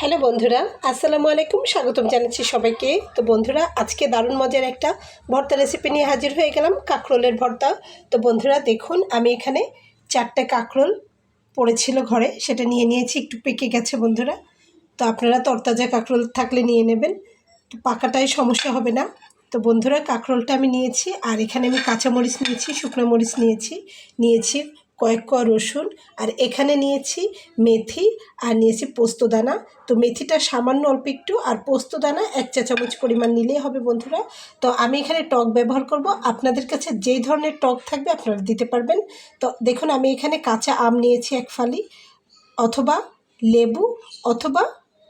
Hello বন্ধুরা, আসসালামু আলাইকুম, স্বাগতম জানাচ্ছি সবাইকে। তো বন্ধুরা, আজকে দারুণ মজার একটা ভর্তা রেসিপি নিয়ে হাজির হয়ে গেলাম, কাঁকরোলের ভর্তা। তো বন্ধুরা, দেখুন, আমি এখানে চারটে কাঁকরোল পড়েছিল ঘরে, সেটা নিয়ে নিয়েছি, একটু পেকে গেছে বন্ধুরা। তো আপনারা তরতাজা কাঁকরোল থাকলে নিয়ে নেবেন, তো পাকাটাই সমস্যা হবে না। তো বন্ধুরা, কাঁকরোলটা আমি নিয়েছি, আর এখানে আমি কাঁচামরিচ নিয়েছি, শুকনো মরিচ নিয়েছি। নিয়েছি কয়েক ক রসুন আর এখানে নিয়েছি মেথি আর নিয়েছি পোস্তদানা তো মেথিটা সামান্য অল্প একটু আর পোস্তদানা এক চা চামচ পরিমাণ নিলেই হবে বন্ধুরা। তো আমি এখানে টক ব্যবহার করব। আপনাদের কাছে যেই ধরনের টক থাকবে আপনারা দিতে পারবেন। তো দেখুন আমি এখানে কাঁচা আম নিয়েছি এক ফালি অথবা লেবু অথবা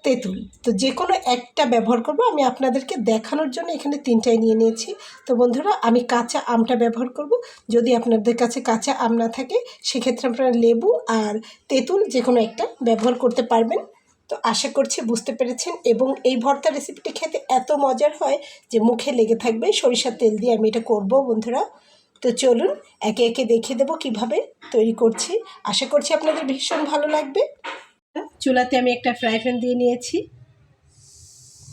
তেঁতুল। তো যে কোনো একটা ব্যবহার করব, আমি আপনাদেরকে দেখানোর জন্য এখানে তিনটাই নিয়ে নিয়েছি। তো বন্ধুরা, আমি কাঁচা আমটা ব্যবহার করব। যদি আপনাদের কাছে কাঁচা আম না থাকে, সেক্ষেত্রে আপনারা লেবু আর তেঁতুল যে কোনো একটা ব্যবহার করতে পারবেন। তো আশা করছি বুঝতে পেরেছেন এবং এই ভর্তা রেসিপিটি খেতে এত মজার হয় যে মুখে লেগে থাকবে। সরিষার তেল দিয়ে আমি এটা করব বন্ধুরা। তো চলুন, একে একে দেখিয়ে দেবো কীভাবে তৈরি করছি। আশা করছি আপনাদের ভীষণ ভালো লাগবে। চুলাতে আমি একটা ফ্রাই প্যান দিয়ে নিয়েছি।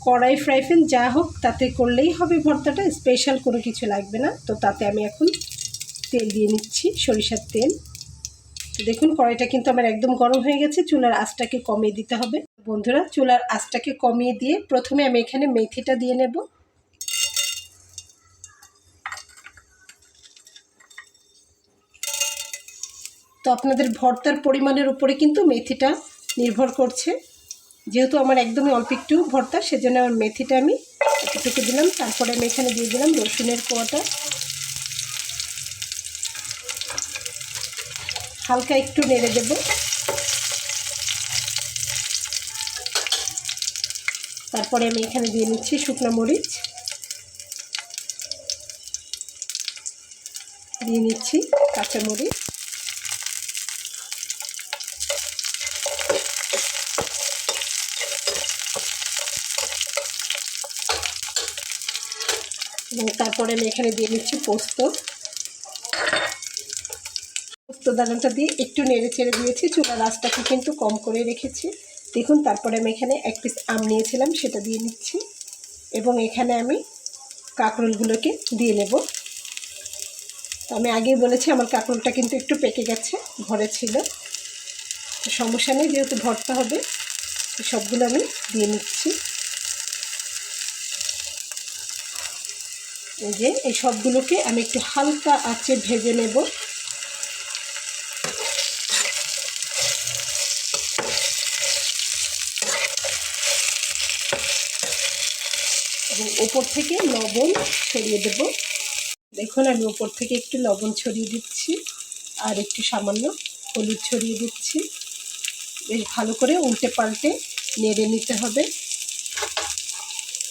কড়াই ফ্রাই প্যান যা হোক, তাতে করলেই হবে ভর্তাটা। স্পেশাল কোনো কিছু লাগবে না। তো তাতে আমি এখন তেল দিয়ে নিচ্ছি, সরিষার তেল। তো দেখুন, কড়াইটা কিন্তু আমার একদম গরম হয়ে গেছে। চুলার আঁচটাকে কমিয়ে দিতে হবে। বন্ধুরা, চুলার আঁচটাকে কমিয়ে দিয়ে প্রথমে আমি এখানে মেথিটা দিয়ে নেব। তো আপনাদের ভর্তার পরিমাণের উপরে কিন্তু মেথিটা নির্ভর করছে। যেহেতু আমার একদমই অল্প একটু ভর্তা, সেজন্য আমার মেথিটা আমি এতটুকু দিলাম। তারপরে আমি এখানে দিয়ে দিলাম রসুনের কোয়াটা। হালকা একটু নেড়ে দেব। তারপরে আমি এখানে দিয়ে নিচ্ছি শুকনো মরিচ। দিয়ে নিচ্ছি কাঁচা এবং তারপরে আমি এখানে দিয়ে নিচ্ছি পোস্ত। পোস্ত দানাটা দিয়ে একটু নেড়ে চেড়ে দিয়েছি, চুলার রাসটাকে কিন্তু কম করে রেখেছি। দেখুন, তারপরে আমি এখানে এক পিস আম নিয়েছিলাম, সেটা দিয়ে নিচ্ছি এবং এখানে আমি কাঁকরোলগুলোকে দিয়ে নেব। তো আমি আগেই বলেছি, আমার কাঁকরোলটা কিন্তু একটু পেকে গেছে ঘরে ছিল। সমস্যা নেই, যেহেতু ভরতে হবে, সবগুলো আমি দিয়ে নিচ্ছি। যে, এই সবগুলোকে আমি একটু হালকা আঁচে ভেজে নেব। এবং ওপর থেকে লবণ ছড়িয়ে দেব। দেখুন, আমি ওপর থেকে একটু লবণ ছড়িয়ে দিচ্ছি, আর একটু সামান্য হলুদ ছড়িয়ে দিচ্ছি। বেশ ভালো করে উল্টে পাল্টে নেড়ে নিতে হবে।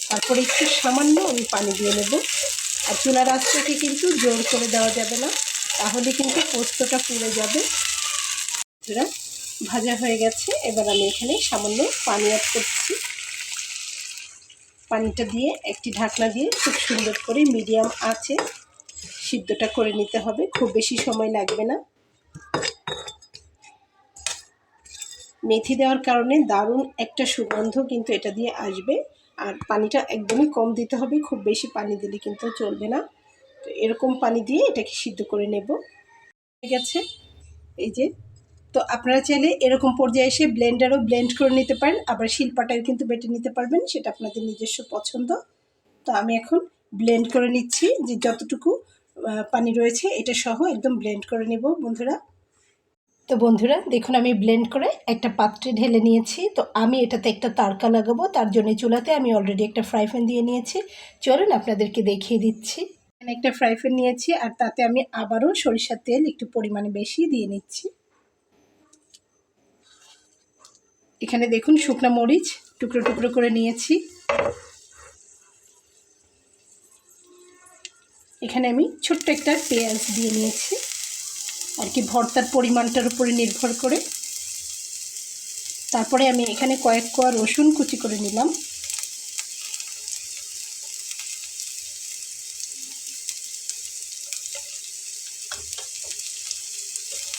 তারপরে একটু সামান্য আমি পানি দিয়ে নেব। আর চুলার আঁচটাকে কিন্তু জোর করে দেওয়া যাবে না। তাহলে কিন্তু পোস্তটা পুড়ে যাবে। ভাজা হয়ে গেছে। এবার আমি এখানে সামান্য পানি অ্যাড করছি। পানিটা দিয়ে একটি ঢাকনা দিয়ে খুব সুন্দর করে মিডিয়াম আছে সিদ্ধটা করে নিতে হবে। খুব বেশি সময় লাগবে না। মেথি দেওয়ার কারণে দারুণ একটা সুগন্ধ কিন্তু এটা দিয়ে আসবে। আর পানিটা একদমই কম দিতে হবে, খুব বেশি পানি দিলে কিন্তু চলবে না। তো এরকম পানি দিয়ে এটাকে সিদ্ধ করে নেব। ঠিক আছে এই যে, তো আপনারা চাইলে এরকম পর্যায়ে এসে ব্লেন্ডারও ব্লেন্ড করে নিতে পারেন, আবার শিল্পাটাও কিন্তু বেটে নিতে পারবেন, সেটা আপনাদের নিজস্ব পছন্দ। তো আমি এখন ব্লেন্ড করে নিচ্ছি, যে যতটুকু পানি রয়েছে, এটা সহ একদম ব্লেন্ড করে নেব, বন্ধুরা। তো বন্ধুরা, দেখুন আমি ব্লেন্ড করে একটা পাত্রে ঢেলে নিয়েছি। তো আমি এটাতে একটা তারকা লাগাবো, তার জন্য চুলাতে আমি অলরেডি একটা ফ্রাই প্যান দিয়ে নিয়েছি। চলুন আপনাদেরকে দেখিয়ে দিচ্ছি। এখানে একটা ফ্রাই প্যান নিয়েছি আর তাতে আমি আবারও সরিষার তেল একটু পরিমাণে বেশি দিয়ে নিচ্ছি। এখানে দেখুন শুকনো মরিচ টুকরো টুকরো করে নিয়েছি। এখানে আমি ছোট্ট একটা পেঁয়াজ দিয়ে নিয়েছি। আর কি ভর্তার পরিমাণটার উপরে নির্ভর করে। তারপরে আমি এখানে কয়েক কোয়া রসুন কুচি করে নিলাম।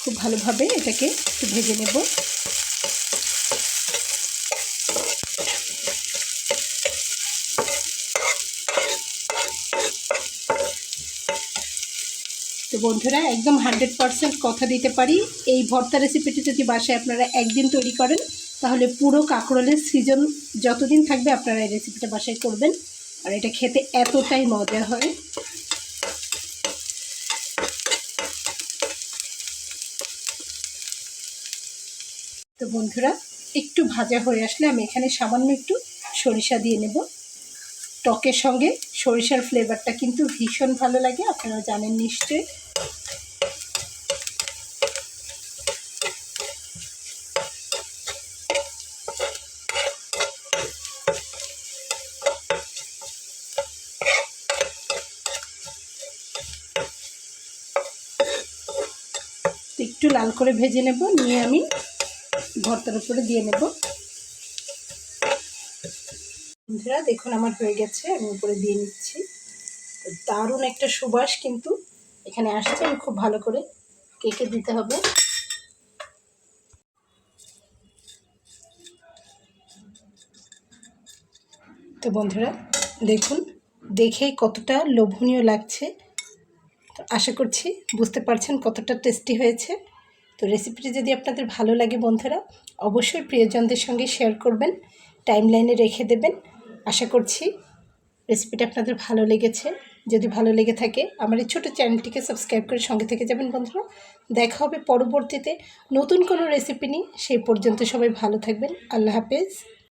খুব ভালোভাবে এটাকে একটু ভেজে নেব। বন্ধুরা, একদম হান্ড্রেড পারসেন্ট কথা দিতে পারি। এই ভর্তা রেসিপিটি যদি বাসায় আপনারা একদিন তৈরি করেন, তাহলে পুরো কাঁকরোলের সিজন যতদিন থাকবে আপনারা এই রেসিপিটা বাসায় করবেন। আর এটা খেতে এতটাই মজা হয়। তো বন্ধুরা, একটু ভাজা হয়ে আসলে আমি এখানে সামান্য একটু সরিষা দিয়ে নেব। টকের সঙ্গে সরিষার ফ্লেভারটা কিন্তু ভীষণ ভালো লাগে আপনারা জানেন নিশ্চয়ই। একটু লাল করে ভেজে নেব, নিয়ে আমি ভর্তার উপরে দিয়ে নেব। বন্ধুরা, দেখুন আমার হয়ে গেছে, আমি উপরে দিয়ে নিচ্ছি। দারুণ একটা সুবাস কিন্তু এখানে আসছে, আমি খুব ভালো করে কেকে দিতে হবে। তো বন্ধুরা, দেখুন, দেখেই কতটা লোভনীয় লাগছে। তো আশা করছি বুঝতে পারছেন কতটা টেস্টি হয়েছে। তো রেসিপিটি যদি আপনাদের ভালো লাগে বন্ধুরা, অবশ্যই প্রিয়জনদের সঙ্গে শেয়ার করবেন টাইম লাইনে রেখে দেবেন। আশা করছি রেসিপিটা আপনাদের ভালো লেগেছে। যদি ভালো লেগে থাকে, আমার এই ছোটো চ্যানেলটিকে সাবস্ক্রাইব করে সঙ্গে থেকে যাবেন বন্ধুরা। দেখা হবে পরবর্তীতে নতুন কোনো রেসিপি নিয়ে। সেই পর্যন্ত সবাই ভালো থাকবেন। আল্লাহ হাফেজ।